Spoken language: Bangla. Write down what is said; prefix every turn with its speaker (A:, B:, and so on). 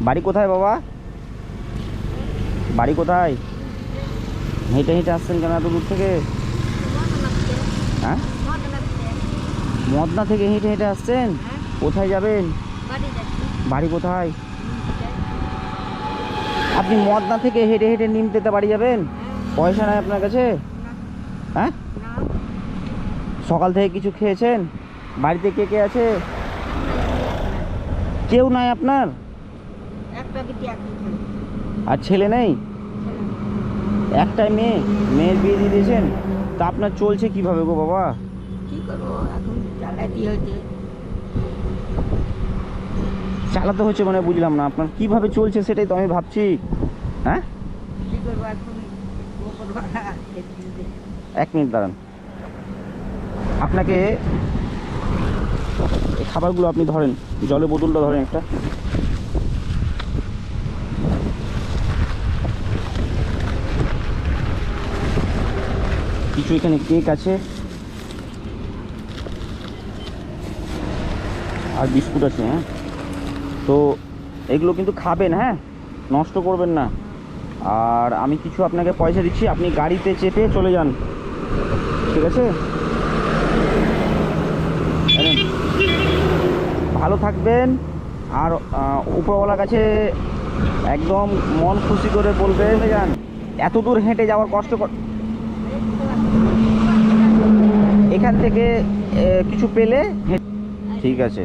A: বাড়ি কোথায় বাবা? বাড়ি কোথায়? হেঁটে হেঁটে আসছেন কেন এত দূর থেকে? হ্যাঁ? মদনা থেকে হেঁটে হেঁটে আসছেন? কোথায় যাবেন? বাড়ি কোথায়? আপনি মদনা থেকে হেঁটে হেঁটে নিমতেতে বাড়ি যাবেন? পয়সা নাই আপনার কাছে? হ্যাঁ? সকাল থেকে কিছু খেয়েছেন? বাড়িতে কে কে আছে? কেউ নাই আপনার? আর ছেলে নেই? একটাই মেয়ে? মেয়ের বিয়ে দিয়ে দিয়েছেন? তা আপনার চলছে কীভাবে গো বাবা? চালাতে হচ্ছে। মানে বুঝলাম না। আপনার কীভাবে চলছে সেটাই তো আমি ভাবছি। হ্যাঁ। এক মিনিট দাঁড়ান। আপনাকে খাবারগুলো আপনি ধরেন জলের বোতলটা ধরেন একটা। কিছু এখানে কেক আছে। আর বিস্কুট আছে হ্যাঁ? তো এগুলো কিন্তু খাবেন হ্যাঁ? নষ্ট করবেন না। আর আমি কিছু আপনাকে পয়সা দিচ্ছি, আপনি গাড়িতে চেপে চলে যান। ঠিক আছে? ভালো থাকবেন। আর উপরওয়ালার কাছে একদম মন খুশি করে বলবেন যান এত দূর হেঁটে যাওয়ার কষ্ট কর- এখান থেকে কিছু পেলে ঠিক আছে।